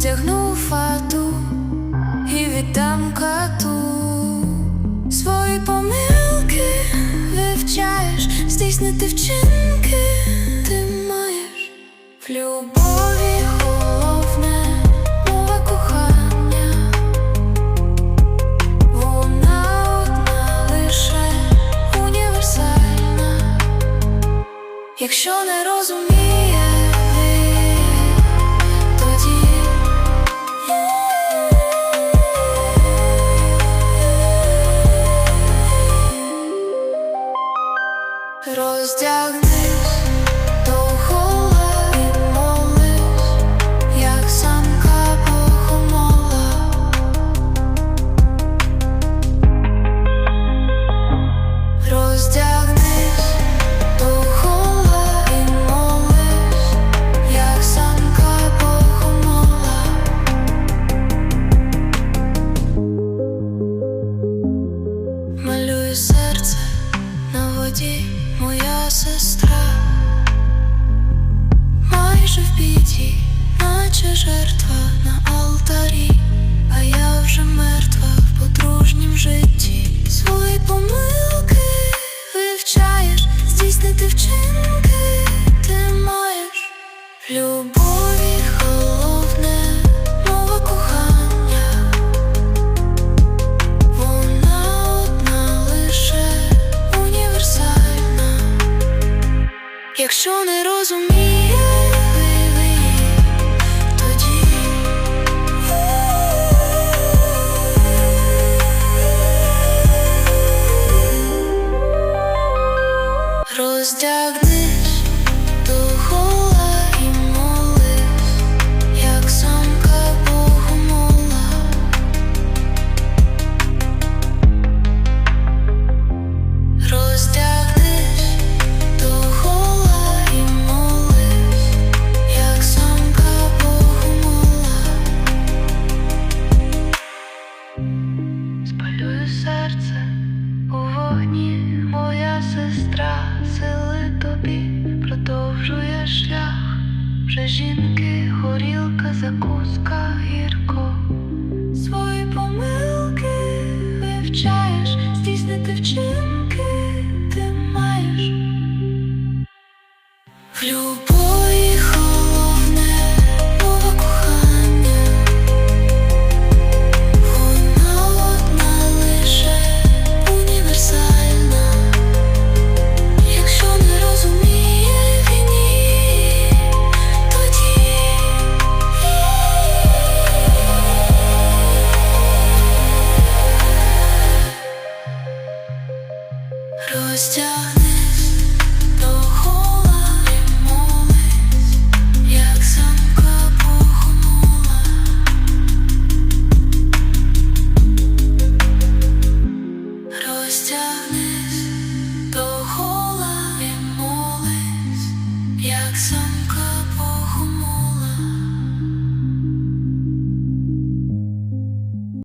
одягну фату і віддам кату свої помилки вивчаєш, здійснити вчинки ти маєш. В любові. Якщо не розумієш роздягнись жертва на алтарі, а я вже мертва в подружнім житті. Свої помилки вивчаєш, здійснити вчинки ти маєш в вогні, моя сестра, сили тобі продовжує шлях. Вже жінки, горілка, закуска, гірко. Свої помилки вивчаєш, здійснити вчинки So